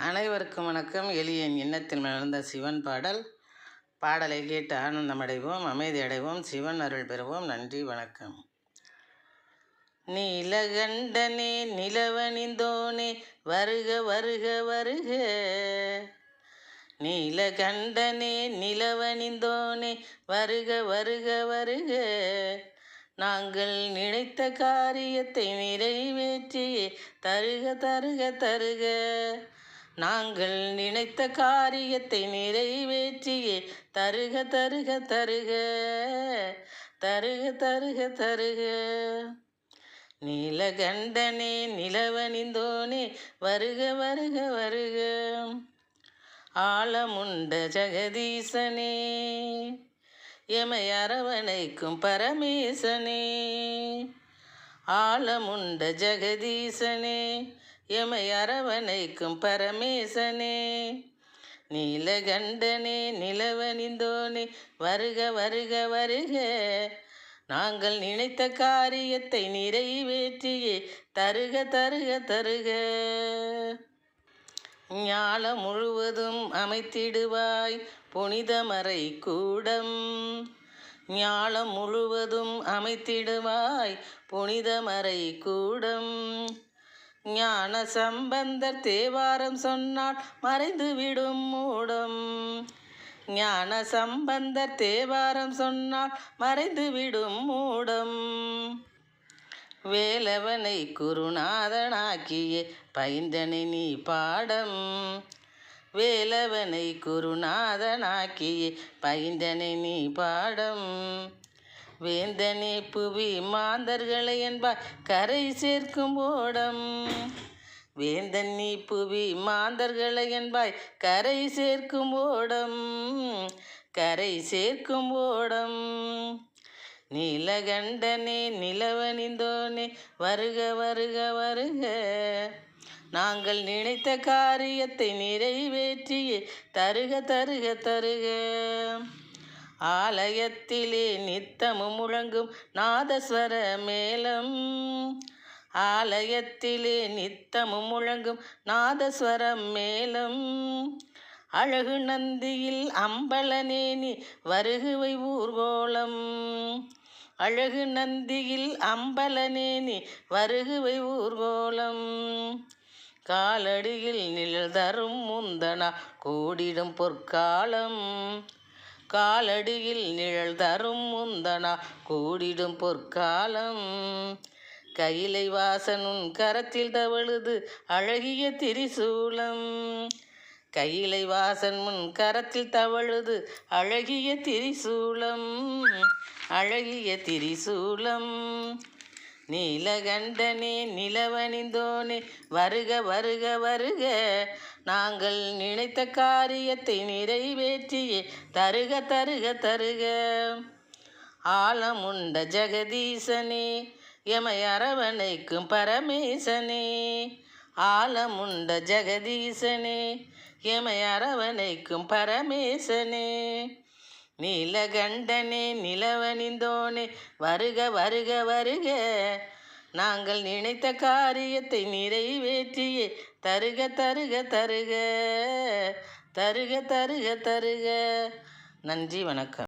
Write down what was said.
அனைவருக்கும் வணக்கம். எளியன் எண்ணத்தில் மலர்ந்த சிவன் பாடல். பாடலை கேட்டு ஆனந்தமடைவோம் அமைதி அடைவோம் சிவன் அருள் பெறுவோம். நன்றி வணக்கம். நீலகண்டனே நிலவணிந்தோனே வருக வருக வருக. நீலகண்டனே நிலவணிந்தோனே வருக வருக வருக. நாங்கள் நினைத்த காரியத்தை நிறைவேற்றியே தருக தருக தருக. நாங்கள் நினைத்த காரியத்தை நிறைவேற்றியே. தருக தருக தருக. தருக தருக தருக. நீலகண்டனே நிலவணிந்தோனே. வருக வருக வருக. ஆழமுண்ட ஜெகதீசனே. எமை அரவணைக்கும் பரமேசனே. ஆழமுண்ட ஜெகதீசனே எமை அரவணைக்கும் பரமேசனே. நீலகண்டனே நிலவணிந்தோனே வருக வருக வருக. நாங்கள் நினைத்த காரியத்தை நிறைவேற்றியே தருக தருக தருக. ஞாலம் முழுவதும் அமைத்திடுவாய் புனிதமறை கூடம். ஞாலம் முழுவதும் அமைத்திடுவாய் புனிதமறை கூடம். ஞான சம்பந்தர் தேவாரம் சொன்னால் மறைந்துவிடும் மூடம். ஞான சம்பந்தர் தேவாரம் சொன்னால் மறைந்துவிடும் மூடம். வேலவனை குருநாதனாக்கிய பைந்தனை நீ பாடம். வேலவனை குருநாதனாக்கியே பைந்தனை நீ பாடம். வேந்தனே புவி மாந்தர்களை என்பார் கரை சேர்க்கும் ஓடம். வேந்தன் நீ புவி மாந்தர்களை என்பாய் கரை சேர்க்கும் ஓடம். கரை சேர்க்கும் ஓடம். நீலகண்டனே நிலவணிந்தோனே வருக வருக வருக. நாங்கள் நினைத்த காரியத்தை நிறைவேற்றியே. தருக தருக தருக. ஆலயத்திலே நித்தமும் முழங்கும் நாதஸ்வர மேளம். ஆலயத்திலே நித்தமும் முழங்கும் நாதஸ்வரம் மேலும் அழகு நந்தியில் அம்பலனேனி வருகுவை ஊர்கோலம் அழகு நந்தியில் அம்பலனேனி வருகுவை ஊர்கோலம் காலடியில் நிழல் தரும் முந்தனா கூடிடும் பொற்காலம். காலடியில் நிழல் தரும் முந்தனா கூடிடும் பொற்காலம். கையிலை வாசனும் கரத்தில் தவழுது அழகிய திரிசூலம். கையிலை வாசன் முன் கரத்தில் தவழுது அழகிய திரிசூலம். அழகிய திரிசூலம். நீலகண்டனே நிலவணிந்தோனே வருக வருக வருக. நாங்கள் நினைத்த காரியத்தை நிறைவேற்றியே தருக தருக தருக. ஆழமுண்ட ஜெகதீசனே எமை அரவணைக்கும் பரமேசனே. ஆழமுண்ட ஜெகதீசனே எமை அரவணைக்கும் பரமேசனே. நீலகண்டனே நிலவணிந்தோனே வருக வருக வருக. நாங்கள் நினைத்த காரியத்தை நிறைவேற்றியே தருக தருக தருக. தருக தருக தருக. நன்றி வணக்கம்.